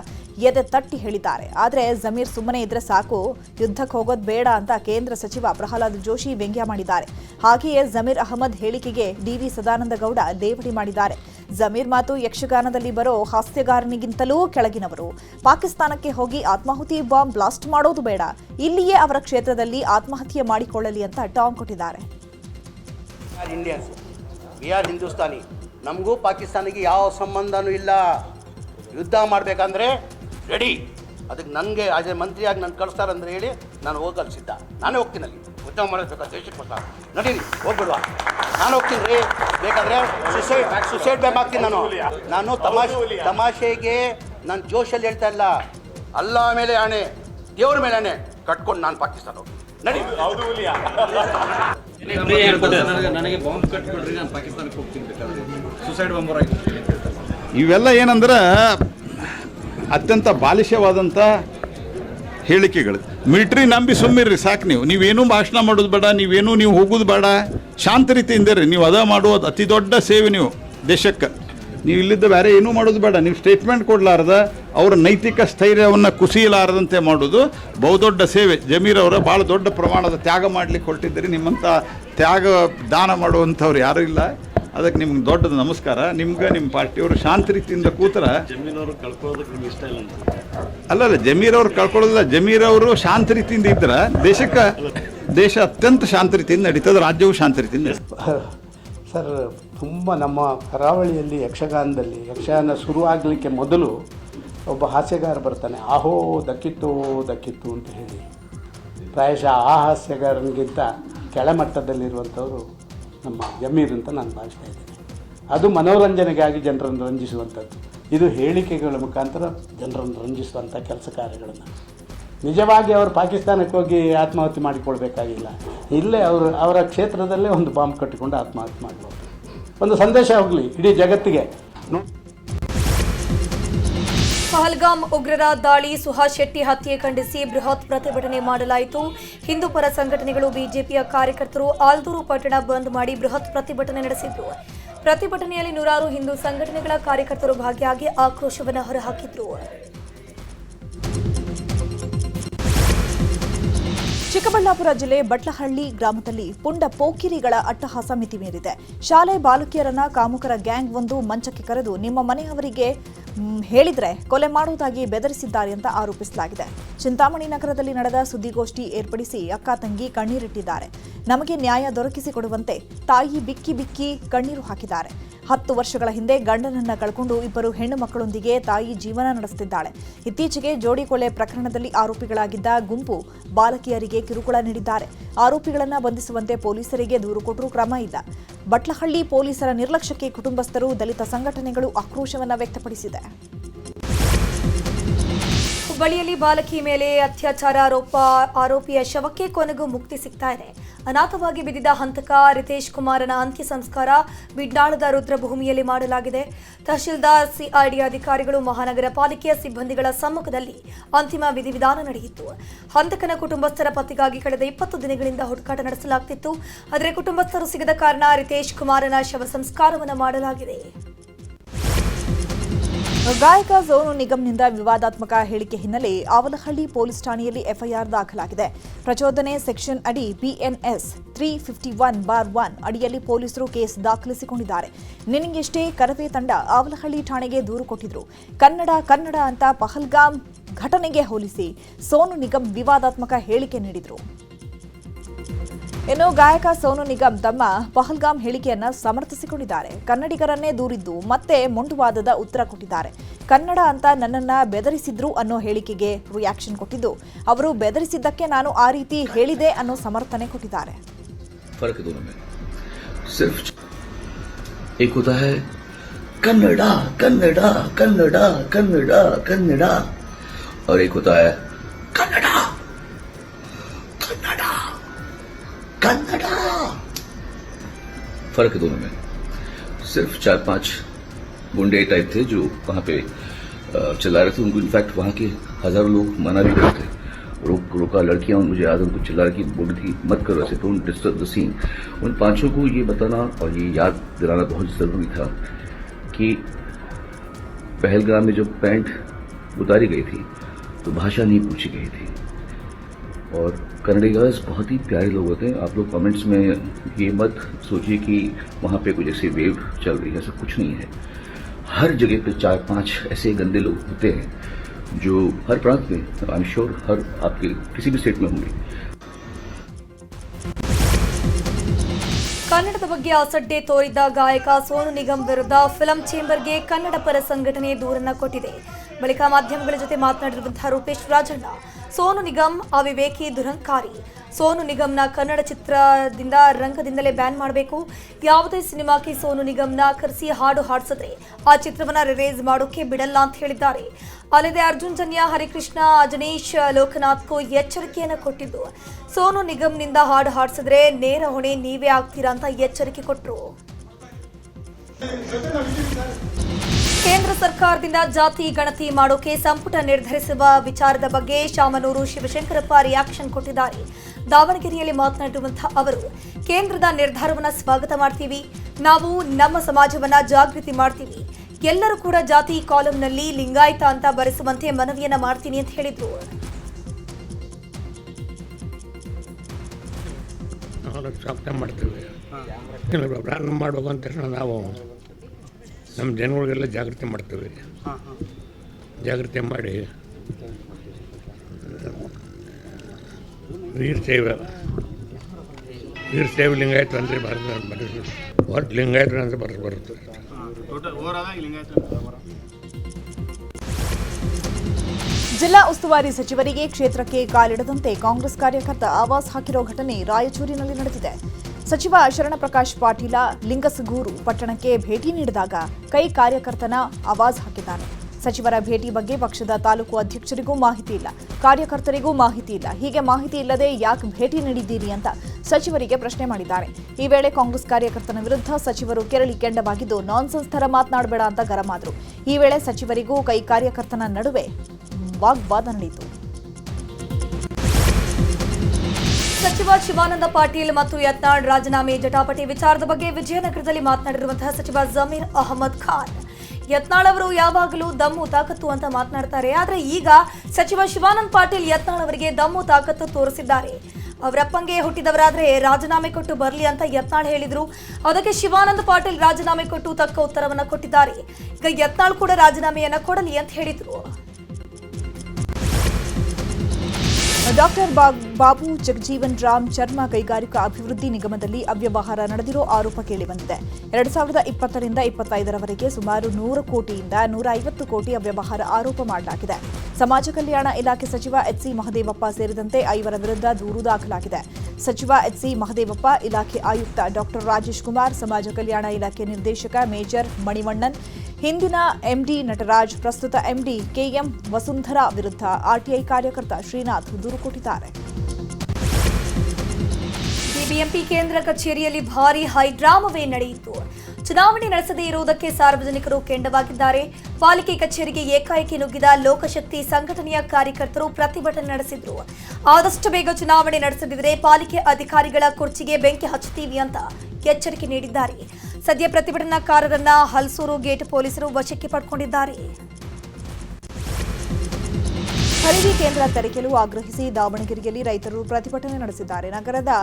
ಎದೆ ತಟ್ಟಿ ಹೇಳಿದ್ದಾರೆ. ಆದರೆ ಜಮೀರ್ ಸುಮ್ಮನೆ ಇದ್ರೆ ಸಾಕು, ಯುದ್ಧಕ್ಕೆ ಹೋಗೋದು ಬೇಡ ಅಂತ ಕೇಂದ್ರ ಸಚಿವ ಪ್ರಹ್ಲಾದ್ ಜೋಶಿ ವ್ಯಂಗ್ಯ ಮಾಡಿದ್ದಾರೆ. ಹಾಗೆಯೇ ಜಮೀರ್ ಅಹಮದ್ ಹೇಳಿಕೆಗೆ ಡಿವಿ ಸದಾನಂದ ಗೌಡ ದೇವಡಿ ಮಾಡಿದ್ದಾರೆ. ಜಮೀರ್ ಮಾತು ಯಕ್ಷಗಾನದಲ್ಲಿ ಬರೋ ಹಾಸ್ಯಗಾರನಿಗಿಂತಲೂ ಕೆಳಗಿನವರು. ಪಾಕಿಸ್ತಾನಕ್ಕೆ ಹೋಗಿ ಆತ್ಮಾಹುತಿ ಬಾಂಬ್ ಬ್ಲಾಸ್ಟ್ ಮಾಡೋದು ಬೇಡ. ಇಲ್ಲಿಯೇ ಅವರ ಕ್ಷೇತ್ರದಲ್ಲಿ ಆತ್ಮಹತ್ಯೆ ಮಾಡಿಕೊಳ್ಳಲಿ ಅಂತ ಟಾಂಗ್ ಕೊಟ್ಟಿದ್ದಾರೆ. ಹಿಂದೂಸ್ತಾನಿ ನಮಗೂ ಪಾಕಿಸ್ತಾನಿಗೆ ಯಾವ ಸಂಬಂಧನೂ ಇಲ್ಲ. ಯುದ್ಧ ಮಾಡಬೇಕಂದ್ರೆ ರೆಡಿ ಅದಕ್ಕೆ ನನಗೆ ಎ ಮಂತ್ರಿಯಾಗಿ ನಾನು ಕಳಿಸ್ತಾರಂದ್ರೆ ಹೇಳಿ, ನಾನು ಹೋಗಲು ಸಿದ್ಧ. ನಾನೇ ಹೋಗ್ತೀನಿ ಅಲ್ಲಿ. ಉದ್ಯಮ ಮಾಡಬೇಕು ದೇಶಕ್ಕೋಸ್ಕರ ನಡೀರಿ ಹೋಗ್ಬಿಡುವ. ನಾನು ಹೋಗ್ತೀನಿ ರೀ. ಬೇಕಾದ್ರೆ ಸುಸೈಡ್ ಸುಸೈಡ್ ಬ್ಯಾಮ್ ಆಗ್ತೀನಿ ನಾನು. ನಾನು ತಮಾಷೆ ತಮಾಷೆಗೆ ನಾನು ಜೋಶಲ್ಲಿ ಹೇಳ್ತಾ ಇಲ್ಲ. ಅಲ್ಲ ಮೇಲೆ ಆಣೆ. ದೇವ್ರ ಮೇಲೆ ಆಣೆ. ಕಟ್ಕೊಂಡು ನಾನು ಪಾಕಿಸ್ತಾನ ಹೋಗ್ತೀನಿ. ನಡಿ. ನನಗೆ ಬಾಂಬ್ ಕಟ್ಕೊಡ್ರಿ ನಾನು ಪಾಕಿಸ್ತಾನಕ್ಕೆ ಹೋಗ್ತೀನಿ ಬೇಕಾದ್ರೆ. ಸುಸೈಡ್ ಬಾಂಬರ್ ಇವೆಲ್ಲ ಏನಂದ್ರೆ ಅತ್ಯಂತ ಬಾಲಿಷ್ಯವಾದಂಥ ಹೇಳಿಕೆಗಳು. ಮಿಲ್ಟ್ರಿ ನಂಬಿ ಸುಮ್ಮಿರ್ರಿ ಸಾಕು ನೀವು. ನೀವೇನು ಭಾಷಣ ಮಾಡೋದು ಬೇಡ, ನೀವೇನು ನೀವು ಹೋಗೋದು ಬೇಡ. ಶಾಂತ ರೀತಿಯಿಂದ ರೀ ನೀವು ಅದ ಮಾಡೋದು ಅತಿ ದೊಡ್ಡ ಸೇವೆ ನೀವು ದೇಶಕ್ಕೆ. ನೀವು ಇಲ್ಲಿದ್ದ ಬೇರೆ ಏನೂ ಮಾಡೋದು ಬೇಡ. ನೀವು ಸ್ಟೇಟ್ಮೆಂಟ್ ಕೊಡಲಾರ್ದ, ಅವರ ನೈತಿಕ ಸ್ಥೈರ್ಯವನ್ನು ಕುಸಿಯಲಾರದಂತೆ ಮಾಡೋದು ಬಹುದೊಡ್ಡ ಸೇವೆ. ಜಮೀರ್ ಅವರ ಭಾಳ ದೊಡ್ಡ ಪ್ರಮಾಣದ ತ್ಯಾಗ ಮಾಡಲಿಕ್ಕೆ ಹೊರಟಿದ್ದೀರಿ. ನಿಮ್ಮಂಥ ತ್ಯಾಗ ದಾನ ಮಾಡುವಂಥವ್ರು ಯಾರೂ ಇಲ್ಲ. ಅದಕ್ಕೆ ನಿಮ್ಗೆ ದೊಡ್ಡದು ನಮಸ್ಕಾರ. ನಿಮ್ಗೆ ನಿಮ್ಮ ಪಾರ್ಟಿಯವರು ಶಾಂತ ರೀತಿಯಿಂದ ಕೂತರ ಜಮೀನವರು ಕಳ್ಕೊಳ್ಳೋದಕ್ಕೆ ನಿಮ್ಗೆ ಇಷ್ಟ ಇಲ್ಲ ಅಲ್ಲಲ್ಲ ಜಮೀರ್ ಅವ್ರು ಕಳ್ಕೊಳ್ಳೋದಿಲ್ಲ. ಜಮೀರ್ ಅವರು ಶಾಂತ ರೀತಿಯಿಂದ ಇದ್ರೆ ದೇಶಕ್ಕೆ ದೇಶ ಅತ್ಯಂತ ಶಾಂತ ರೀತಿಯಿಂದ ನಡೀತದೆ ರಾಜ್ಯವು ಶಾಂತ ರೀತಿಯಿಂದ ನಡೀತದೆ. ಸರ್ ತುಂಬ ನಮ್ಮ ಕರಾವಳಿಯಲ್ಲಿ ಯಕ್ಷಗಾನದಲ್ಲಿ ಯಕ್ಷಗಾನ ಶುರು ಆಗಲಿಕ್ಕೆ ಮೊದಲು ಒಬ್ಬ ಹಾಸ್ಯಗಾರ ಬರ್ತಾನೆ. ಆಹೋ ದಕ್ಕಿತ್ತು ದಕ್ಕಿತ್ತು ಅಂತ ಹೇಳಿ. ಪ್ರಾಯಶಃ ಆ ಹಾಸ್ಯಗಾರನಿಗಿಂತ ಕೆಳಮಟ್ಟದಲ್ಲಿರುವಂಥವ್ರು ನಮ್ಮ ಜಮೀರ್ ಅಂತ ನಾನು ಭಾವಿಸ್ತಾ ಇದ್ದೇನೆ. ಅದು ಮನೋರಂಜನೆಗಾಗಿ ಜನರನ್ನು ರಂಜಿಸುವಂಥದ್ದು. ಇದು ಹೇಳಿಕೆಗಳ ಮುಖಾಂತರ ಜನರನ್ನು ರಂಜಿಸುವಂಥ ಕೆಲಸ ಕಾರ್ಯಗಳನ್ನು. ನಿಜವಾಗಿ ಅವರು ಪಾಕಿಸ್ತಾನಕ್ಕೆ ಹೋಗಿ ಆತ್ಮಹತ್ಯೆ ಮಾಡಿಕೊಳ್ಬೇಕಾಗಿಲ್ಲ. ಇಲ್ಲೇ ಅವರು, ಅವರ ಕ್ಷೇತ್ರದಲ್ಲೇ ಒಂದು ಬಾಂಬ್ ಕಟ್ಟಿಕೊಂಡು ಆತ್ಮಹತ್ಯೆ ಮಾಡ್ಬೋದು. ಒಂದು ಸಂದೇಶ ಹೋಗಲಿ, ಇಡೀ ಜಗತ್ತಿಗೆ. ಪಹಲ್ಗಾಮ್ ಉಗ್ರರ ದಾಳಿ, ಸುಹಾಸ್ ಶೆಟ್ಟಿ ಹತ್ಯೆ ಖಂಡಿಸಿ ಬೃಹತ್ ಪ್ರತಿಭಟನೆ ಮಾಡಲಾಯಿತು. ಹಿಂದೂ ಪರ ಸಂಘಟನೆಗಳು ಬಿಜೆಪಿಯ ಕಾರ್ಯಕರ್ತರು ಆಲ್ದೂರು ಪಟ್ಟಣ ಬಂದ್ ಮಾಡಿ ಬೃಹತ್ ಪ್ರತಿಭಟನೆ ನಡೆಸಿದ್ರು. ಪ್ರತಿಭಟನೆಯಲ್ಲಿ ನೂರಾರು ಹಿಂದೂ ಸಂಘಟನೆಗಳ ಕಾರ್ಯಕರ್ತರು ಭಾಗಿಯಾಗಿ ಆಕ್ರೋಶವನ್ನು ಹೊರಹಾಕಿದ್ರು. ಚಿಕ್ಕಬಳ್ಳಾಪುರ ಜಿಲ್ಲೆ ಬಟ್ಲಹಳ್ಳಿ ಗ್ರಾಮದಲ್ಲಿ ಪುಂಡ ಪೋಕಿರಿಗಳ ಅಟ್ಟಹಾಸ ಮಿತಿ ಮೀರಿದೆ. ಶಾಲೆ ಬಾಲಕಿಯರನ್ನ ಕಾಮುಕರ ಗ್ಯಾಂಗ್ ಒಂದು ಮಂಚಕ್ಕೆ ಕರೆದು ನಿಮ್ಮ ಮನೆಯವರಿಗೆ ಹೇಳಿದ್ರೆ ಕೊಲೆ ಮಾಡುವುದಾಗಿ ಬೆದರಿಸಿದ್ದಾರೆ ಅಂತ ಆರೋಪಿಸಲಾಗಿದೆ. ಚಿಂತಾಮಣಿ ನಗರದಲ್ಲಿ ನಡೆದ ಸುದ್ದಿಗೋಷ್ಠಿ ಏರ್ಪಡಿಸಿ ಅಕ್ಕ ತಂಗಿ ಕಣ್ಣೀರಿಟ್ಟಿದ್ದಾರೆ. ನಮಗೆ ನ್ಯಾಯ ದೊರಕಿಸಿಕೊಡುವಂತೆ ತಾಯಿ ಬಿಕ್ಕಿ ಬಿಕ್ಕಿ ಕಣ್ಣೀರು ಹಾಕಿದ್ದಾರೆ. ಹತ್ತು ವರ್ಷಗಳ ಹಿಂದೆ ಗಂಡನನ್ನ ಕಳ್ಕೊಂಡು ಇಬ್ಬರು ಹೆಣ್ಣು ಮಕ್ಕಳೊಂದಿಗೆ ತಾಯಿ ಜೀವನ ನಡೆಸುತ್ತಿದ್ದಾಳೆ. ಇತ್ತೀಚೆಗೆ ಜೋಡಿ ಕೊಲೆ ಪ್ರಕರಣದಲ್ಲಿ ಆರೋಪಿಗಳಾಗಿದ್ದ ಗುಂಪು ಬಾಲಕಿಯರಿಗೆ ಕಿರುಕುಳ ನೀಡಿದ್ದಾರೆ. ಆರೋಪಿಗಳನ್ನು ಬಂಧಿಸುವಂತೆ ಪೊಲೀಸರಿಗೆ ದೂರು ಕೊಟ್ಟರೂ ಕ್ರಮ ಇಲ್ಲ. ಬಟ್ಲಹಳ್ಳಿ ಪೊಲೀಸರ ನಿರ್ಲಕ್ಷ್ಯಕ್ಕೆ ಕುಟುಂಬಸ್ಥರು ದಲಿತ ಸಂಘಟನೆಗಳು ಆಕ್ರೋಶವನ್ನ ವ್ಯಕ್ತಪಡಿಸಿದೆ. ಹುಬ್ಬಳ್ಳಿಯಲ್ಲಿ ಬಾಲಕಿ ಮೇಲೆ ಅತ್ಯಾಚಾರ, ಆರೋಪ, ಆರೋಪಿಯ ಶವಕ್ಕೆ ಕೊನೆಗೂ ಮುಕ್ತಿ ಸಿಗ್ತಾ ಇದೆ. ಅನಾಥವಾಗಿ ಬಿದ್ದಿದ್ದ ಹಂತಕ ರಿತೇಶ್ ಕುಮಾರನ ಅಂತ್ಯ ಸಂಸ್ಕಾರ ಬಿಡ್ನಾಳದ ರುದ್ರಭೂಮಿಯಲ್ಲಿ ಮಾಡಲಾಗಿದೆ. ತಹಶೀಲ್ದಾರ್, ಸಿಐಡಿ ಅಧಿಕಾರಿಗಳು, ಮಹಾನಗರ ಪಾಲಿಕೆಯ ಸಿಬ್ಬಂದಿಗಳ ಸಮ್ಮುಖದಲ್ಲಿ ಅಂತಿಮ ವಿಧಿವಿಧಾನ ನಡೆಯಿತು. ಹಂತಕನ ಕುಟುಂಬಸ್ಥರ ಪತಿಗಾಗಿ ಕಳೆದ ಇಪ್ಪತ್ತು ದಿನಗಳಿಂದ ಹುಡುಕಾಟ ನಡೆಸಲಾಗ್ತಿತ್ತು. ಆದರೆ ಕುಟುಂಬಸ್ಥರು ಸಿಗದ ಕಾರಣ ರಿತೇಶ್ ಕುಮಾರನ ಶವ ಸಂಸ್ಕಾರವನ್ನು ಮಾಡಲಾಗಿದೆ. ಗಾಯಕ ಸೋನು ನಿಗಮ್ನಿಂದ ವಿವಾದಾತ್ಮಕ ಹೇಳಿಕೆ ಹಿನ್ನೆಲೆ ಆವಲಹಳ್ಳಿ ಪೊಲೀಸ್ ಠಾಣೆಯಲ್ಲಿ ಎಫ್ಐಆರ್ ದಾಖಲಾಗಿದೆ. ಪ್ರಚೋದನೆ ಸೆಕ್ಷನ್ ಅಡಿ BNS three fifty one bar one ಅಡಿಯಲ್ಲಿ ಪೊಲೀಸರು ಕೇಸ್ ದಾಖಲಿಸಿಕೊಂಡಿದ್ದಾರೆ. ನಿನಗೆಷ್ಟೇ ಕರವೇ ತಂಡ ಆವಲಹಳ್ಳಿ ಠಾಣೆಗೆ ದೂರು ಕೊಟ್ಟಿದ್ರು. ಕನ್ನಡ ಕನ್ನಡ ಅಂತ ಪಹಲ್ಗಾಮ್ ಘಟನೆಗೆ ಹೋಲಿಸಿ ಸೋನು ನಿಗಮ್ ವಿವಾದಾತ್ಮಕ ಹೇಳಿಕೆ ನೀಡಿದ್ರು. ಇನ್ನು ಗಾಯಕ ಸೋನು ನಿಗಮ್ ತಮ್ಮ ಪಹಲ್ಗಾಮ್ ಹೇಳಿಕೆಯನ್ನ ಸಮರ್ಥಿಸಿಕೊಂಡಿದ್ದಾರೆ. ಕನ್ನಡಿಗರನ್ನೇ ದೂರಿದ್ದು ಮತ್ತೆ ಮೊಂಡುವಾದದ ಉತ್ತರ ಕೊಟ್ಟಿದ್ದಾರೆ. ಕನ್ನಡ ಅಂತ ನನ್ನನ್ನ ಬೆದರಿಸಿದ್ರು ಅನ್ನೋ ಹೇಳಿಕೆಗೆ ರಿಯಾಕ್ಷನ್ ಕೊಟ್ಟಿದ್ದು. ಅವರು ಬೆದರಿಸಿದ್ದಕ್ಕೆ ನಾನು ಆ ರೀತಿ ಹೇಳಿದೆ ಅನ್ನೋ ಸಮರ್ಥನೆ ಕೊಟ್ಟಿದ್ದಾರೆ. ಕನ್ನಡ ಕನ್ನಡ ಕನ್ನಡ ಕನ್ನಡ ಕನ್ನಡ. फ़र्क है दोनों में। सिर्फ़ चार पाँच गुंडे टाइप थे जो वहाँ पे चिल्ला रहे थे। उनको इनफैक्ट वहाँ के हज़ारों लोग मना भी करते रोक, रोका लड़कियाँ मुझे याद उनको चिल्ला रही बोल थी मत करो ऐसे डोंट डिस्टर्ब द सीन उन पाँचों को ये बताना और ये याद दिलाना बहुत ज़रूरी था कि पहलगाम में जब पैंट उतारी गई थी तो भाषा नहीं पूछी गई थी। और कन्नडिगाज बहुत ही प्यारे लोग होते हैं आप लोग कमेंट्स में ये मत सोचिए कि वहाँ पे कुछ ऐसे वेव चल रही है ऐसा कुछ नहीं है हर जगह पे चार पांच ऐसे गंदे लोग होते हैं जो हर प्रांत में आई एम श्योर हर आपके किसी भी स्टेट में होंगे ಕನ್ನಡದ ಬಗ್ಗೆ ಅಸಡ್ಡೆ ತೋರಿದ್ದ ಗಾಯಕ ಸೋನು ನಿಗಮ್ ವಿರುದ್ಧ ಫಿಲಂ ಚೇಂಬರ್ಗೆ ಕನ್ನಡ ಪರ ಸಂಘಟನೆ ದೂರನ್ನ ಕೊಟ್ಟಿದೆ ಬಳಿಕ ಮಾಧ್ಯಮಗಳ ಜೊತೆ ಮಾತನಾಡಿರುವಂತಹ ರೂಪೇಶ್ ರಾಜಣ್ಣ ಸೋನು ನಿಗಮ್ ಅವಿವೇಕಿ ದುರಂಕಾರಿ. ಸೋನು ನಿಗಮ್ನ ಕನ್ನಡ ಚಿತ್ರದಿಂದ ರಂಗದಿಂದಲೇ ಬ್ಯಾನ್ ಮಾಡಬೇಕು. ಯಾವುದೇ ಸಿನಿಮಾಕ್ಕೆ ಸೋನು ನಿಗಮ್ನ ಕರೆಸಿ ಹಾಡು ಹಾಡಿಸಿದ್ರೆ ಆ ಚಿತ್ರವನ್ನ ರಿಲೀಸ್ ಮಾಡೋಕೆ ಬಿಡಲ್ಲ ಅಂತ ಹೇಳಿದ್ದಾರೆ. ಅಲ್ಲದೆ ಅರ್ಜುನ್ ಜನ್ಯ, ಹರಿಕೃಷ್ಣ, ಅಜನೀಶ್ ಲೋಕನಾಥ್ಗೂ ಎಚ್ಚರಿಕೆಯನ್ನು ಕೊಟ್ಟಿದ್ದು. ಸೋನು ನಿಗಮ್ನಿಂದ ಹಾಡು ಹಾಡಿಸಿದ್ರೆ ನೇರ ಹೊಣೆ ನೀವೇ ಆಗ್ತೀರಾ ಅಂತ ಎಚ್ಚರಿಕೆ ಕೊಟ್ಟರು ಕೇಂದ್ರ ಸರ್ಕಾರದಿಂದ ಜಾತಿ ಗಣತಿ ಮಾಡೋಕೆ ಸಂಪುಟ ನಿರ್ಧರಿಸುವ ವಿಚಾರದ ಬಗ್ಗೆ ಶಾಮನೂರು ಶಿವಶಂಕರಪ್ಪ ರಿಯಾಕ್ಷನ್ ಕೊಟ್ಟಿದ್ದಾರೆ. ದಾವಣಗೆರೆಯಲ್ಲಿ ಮಾತನಾಡಿರುವಂತಹ ಅವರು, ಕೇಂದ್ರದ ನಿರ್ಧಾರವನ್ನು ಸ್ವಾಗತ ಮಾಡ್ತೀವಿ. ನಾವು ನಮ್ಮ ಸಮಾಜವನ್ನ ಜಾಗೃತಿ ಮಾಡ್ತೀವಿ. ಎಲ್ಲರೂ ಕೂಡ ಜಾತಿ ಕಾಲಂನಲ್ಲಿ ಲಿಂಗಾಯತ ಅಂತ ಬರೆಸುವಂತೆ ಮನವಿಯನ್ನ ಮಾಡ್ತೀನಿ ಅಂತ ಹೇಳಿದ್ರು. ಮಾಡ್ತೀವಿ. ಪ್ರಾರಂಭ ನಾವು. ನಮ್ಮ ಜನಗಳಿಗೆಲ್ಲ ಜಾಗೃತಿ ಮಾಡ್ತೇವೆ. ಜಾಗೃತಿ ಮಾಡಿ ವೀರಶೈವ ವೀರಶೈವ ಲಿಂಗಾಯತ ಅಂದರೆ ಬರ್ತದೆ ಒಟ್ಟು ಲಿಂಗಾಯತ ಅಂತ ಬರ್ ಬರುತ್ತೆ. ಜಿಲ್ಲಾ ಉಸ್ತುವಾರಿ ಸಚಿವರಿಗೆ ಕ್ಷೇತ್ರಕ್ಕೆ ಕಾಲಿಡದಂತೆ ಕಾಂಗ್ರೆಸ್ ಕಾರ್ಯಕರ್ತ ಆವಾಸ್ ಹಾಕಿರೋ ಘಟನೆ ರಾಯಚೂರಿನಲ್ಲಿ ನಡೆದಿದೆ. ಸಚಿವ ಶರಣಪ್ರಕಾಶ್ ಪಾಟೀಲ ಲಿಂಗಸಗೂರು ಪಟ್ಟಣಕ್ಕೆ ಭೇಟಿ ನೀಡಿದಾಗ ಕೈ ಕಾರ್ಯಕರ್ತನ ಆವಾಜ್ ಹಾಕಿದ್ದಾರೆ. ಸಚಿವರ ಭೇಟಿ ಬಗ್ಗೆ ಪಕ್ಷದ ತಾಲೂಕು ಅಧ್ಯಕ್ಷರಿಗೂ ಮಾಹಿತಿ ಇಲ್ಲ. ಕಾರ್ಯಕರ್ತರಿಗೂ ಮಾಹಿತಿ ಇಲ್ಲ. ಹೀಗೆ ಮಾಹಿತಿ ಇಲ್ಲದೆ ಯಾಕೆ ಭೇಟಿ ನೀಡಿದ್ದೀರಿ ಅಂತ ಸಚಿವರಿಗೆ ಪ್ರಶ್ನೆ ಮಾಡಿದ್ದಾರೆ. ಈ ವೇಳೆ ಕಾಂಗ್ರೆಸ್ ಕಾರ್ಯಕರ್ತನ ವಿರುದ್ಧ ಸಚಿವರು ಕೆರಳಿ ಕೆಂಡವಾಗಿದ್ದು, ನಾನ್ಸೆನ್ಸ್ ಥರ ಮಾತನಾಡಬೇಡ ಅಂತ ಗರಂ ಆದ್ರು. ಈ ವೇಳೆ ಸಚಿವರಿಗೂ ಕೈ ಕಾರ್ಯಕರ್ತನ ನಡುವೆ ವಾಗ್ವಾದ ನಡೆಯಿತು. ಸಚಿವ ಶಿವಾನಂದ ಪಾಟೀಲ್ ಮತ್ತು ಯತ್ನಾಳ್ ರಾಜೀನಾಮೆ ಜಟಾಪಟಿ ವಿಚಾರದ ಬಗ್ಗೆ ವಿಜಯನಗರದಲ್ಲಿ ಮಾತನಾಡಿರುವಂತಹ ಸಚಿವ ಜಮೀರ್ ಅಹಮದ್ ಖಾನ್. ಯತ್ನಾಳ್ ಅವರು ಯಾವಾಗಲೂ ದಮ್ಮು, ತಾಕತ್ತು ಅಂತ ಮಾತನಾಡ್ತಾರೆ. ಆದರೆ ಈಗ ಸಚಿವ ಶಿವಾನಂದ ಪಾಟೀಲ್ ಯತ್ನಾಳ್ ಅವರಿಗೆ ದಮ್ಮು, ತಾಕತ್ತು ತೋರಿಸಿದ್ದಾರೆ. ಅವರಪ್ಪಂಗೆ ಹುಟ್ಟಿದವರಾದರೆ ರಾಜೀನಾಮೆ ಕೊಟ್ಟು ಬರಲಿ ಅಂತ ಯತ್ನಾಳ್ ಹೇಳಿದ್ರು. ಅದಕ್ಕೆ ಶಿವಾನಂದ ಪಾಟೀಲ್ ರಾಜೀನಾಮೆ ಕೊಟ್ಟು ತಕ್ಕ ಉತ್ತರವನ್ನು ಕೊಟ್ಟಿದ್ದಾರೆ. ಈಗ ಯತ್ನಾಳ್ ಕೂಡ ರಾಜೀನಾಮೆಯನ್ನು ಕೊಡಲಿ ಅಂತ ಹೇಳಿದ್ರು. ಡಾಕ್ಟರ್ ಬಾಬು ಜಗಜೀವನ್ ರಾಮ್ ಚರ್ಮ ಕೈಗಾರಿಕಾ ಅಭಿವೃದ್ಧಿ ನಿಗಮದಲ್ಲಿ ಅವ್ಯವಹಾರ ನಡೆದಿರೋ ಆರೋಪ ಕೇಳಿಬಂದಿದೆ ಎರಡು ಸಾವಿರದ ಇಪ್ಪತ್ತರಿಂದ ಇಪ್ಪತ್ತೈದರವರೆಗೆ ಸುಮಾರು ನೂರು ಕೋಟಿಯಿಂದ ನೂರ ಐವತ್ತು ಕೋಟಿ ಅವ್ಯವಹಾರ ಆರೋಪ ಮಾಡಲಾಗಿದೆ. ಸಮಾಜ ಕಲ್ಯಾಣ ಇಲಾಖೆ ಸಚಿವ ಎಚ್ಸಿ ಮಹದೇವಪ್ಪ ಸೇರಿದಂತೆ ಐವರ ವಿರುದ್ಧ ದೂರು ದಾಖಲಾಗಿದೆ. ಸಚಿವ ಎಚ್ಸಿ ಮಹದೇವಪ್ಪ, ಇಲಾಖೆ ಆಯುಕ್ತ ಡಾಕ್ಟರ್ ರಾಜೇಶ್ ಕುಮಾರ್, ಸಮಾಜ ಕಲ್ಯಾಣ ಇಲಾಖೆ ನಿರ್ದೇಶಕ ಮೇಜರ್ ಮಣಿವಣ್ಣನ್ ಹಿಂದಿನ ಎಂಡಿ ನಟರಾಜ್, ಪ್ರಸ್ತುತ ಎಂಡಿ ಕೆಎಂ ವಸುಂಧರಾ ವಿರುದ್ಧ ಆರ್ಟಿಐ ಕಾರ್ಯಕರ್ತ ಶ್ರೀನಾಥ್ ದೂರು ಕೊಟ್ಟಿದ್ದಾರೆ ಬಿಬಿಎಂಪಿ ಕೇಂದ್ರ ಕಚೇರಿಯಲ್ಲಿ ಭಾರಿ ಹೈಡ್ರಾಮವೇ ನಡೆಯಿತು. ಚುನಾವಣೆ ನಡೆಸದೇ ಇರುವುದಕ್ಕೆ ಸಾರ್ವಜನಿಕರು ಕೆಂಡವಾಗಿದ್ದಾರೆ. ಪಾಲಿಕೆ ಕಚೇರಿಗೆ ಏಕಾಏಕಿ ನುಗ್ಗಿದ ಲೋಕಶಕ್ತಿ ಸಂಘಟನೆಯ ಕಾರ್ಯಕರ್ತರು ಪ್ರತಿಭಟನೆ ನಡೆಸಿದ್ರು. ಆದಷ್ಟು ಬೇಗ ಚುನಾವಣೆ ನಡೆಸದಿದ್ದರೆ ಪಾಲಿಕೆ ಅಧಿಕಾರಿಗಳ ಕುರ್ಚಿಗೆ ಬೆಂಕಿ ಹಚ್ಚುತ್ತೀವಿ ಅಂತ ಎಚ್ಚರಿಕೆ ನೀಡಿದ್ದಾರೆ. ಸದ್ಯ ಪ್ರತಿಭಟನಾಕಾರರನ್ನ ಹಲಸೂರು ಗೇಟ್ ಪೊಲೀಸರು ವಶಕ್ಕೆ ಪಡ್ಕೊಂಡಿದ್ದಾರೆ. ಖರೀದಿ ಕೇಂದ್ರ ತೆರೆಯಲು ಆಗ್ರಹಿಸಿ ದಾವಣಗೆರೆಯಲ್ಲಿ ರೈತರು ಪ್ರತಿಭಟನೆ ನಡೆಸಿದ್ದಾರೆ. ನಗರದ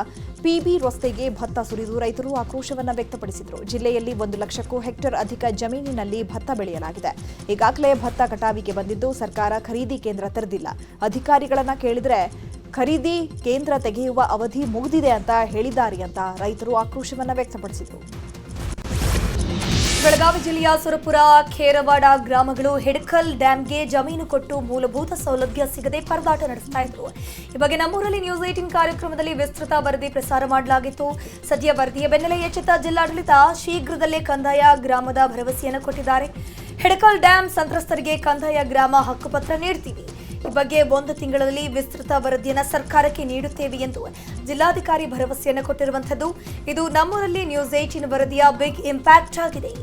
ಪಿಬಿ ರಸ್ತೆಗೆ ಭತ್ತ ಸುರಿದು ರೈತರು ಆಕ್ರೋಶವನ್ನು ವ್ಯಕ್ತಪಡಿಸಿದರು. ಜಿಲ್ಲೆಯಲ್ಲಿ ಒಂದು ಲಕ್ಷಕ್ಕೂ ಹೆಕ್ಟೇರ್ ಅಧಿಕ ಜಮೀನಿನಲ್ಲಿ ಭತ್ತ ಬೆಳೆಯಲಾಗಿದೆ. ಈಗಾಗಲೇ ಭತ್ತ ಕಟಾವಿಗೆ ಬಂದಿದ್ದು ಸರ್ಕಾರ ಖರೀದಿ ಕೇಂದ್ರ ತೆರೆದಿಲ್ಲ. ಅಧಿಕಾರಿಗಳನ್ನ ಕೇಳಿದ್ರೆ ಖರೀದಿ ಕೇಂದ್ರ ತೆಗೆಯುವ ಅವಧಿ ಮುಗಿದಿದೆ ಅಂತ ಹೇಳಿದ್ದಾರೆ ಅಂತ ರೈತರು ಆಕ್ರೋಶವನ್ನ ವ್ಯಕ್ತಪಡಿಸಿದರು. ಬೆಳಗಾವಿ ಜಿಲ್ಲೆಯ ಸುರಪುರ, ಖೇರವಾಡ ಗ್ರಾಮಗಳು ಹೆಡ್ಕಲ್ ಡ್ಯಾಂಗೆ ಜಮೀನು ಕೊಟ್ಟು ಮೂಲಭೂತ ಸೌಲಭ್ಯ ಸಿಗದೆ ಪರದಾಟ ನಡೆಸ್ತಾ ಇದ್ರು. ಈ ಬಗ್ಗೆ ನಮ್ಮೂರಲ್ಲಿ ನ್ಯೂಸ್ ಏಟಿನ್ ಕಾರ್ಯಕ್ರಮದಲ್ಲಿ ವಿಸ್ತೃತ ವರದಿ ಪ್ರಸಾರ ಮಾಡಲಾಗಿತ್ತು. ಸದ್ಯ ವರದಿಯ ಬೆನ್ನಲ್ಲೇ ಎಚ್ಚೆತ್ತ ಜಿಲ್ಲಾಡಳಿತ ಶೀಘ್ರದಲ್ಲೇ ಕಂದಾಯ ಗ್ರಾಮದ ಭರವಸೆಯನ್ನು ಕೊಟ್ಟಿದ್ದಾರೆ. ಹೆಡ್ಕಲ್ ಡ್ಯಾಂ ಸಂತ್ರಸ್ತರಿಗೆ ಕಂದಾಯ ಗ್ರಾಮ ಹಕ್ಕುಪತ್ರ ನೀಡ್ತೀವಿ. ಬಗ್ಗೆ ಒಂದು ತಿಂಗಳಲ್ಲಿ ವಿಸ್ತೃತ ವರದಿಯನ್ನು ಸರ್ಕಾರಕ್ಕೆ ನೀಡುತ್ತೇವೆ ಎಂದು ಜಿಲ್ಲಾಧಿಕಾರಿ ಭರವಸೆಯನ್ನು ಕೊಟ್ಟಿರುವಂಥದ್ದು. ಇದು ನಮ್ಮೂರಲ್ಲಿ ನ್ಯೂಸ್ ಏಟಿನ್ ವರದಿಯ ಬಿಗ್ ಇಂಪ್ಯಾಕ್ಟ್ ಆಗಿದೆ.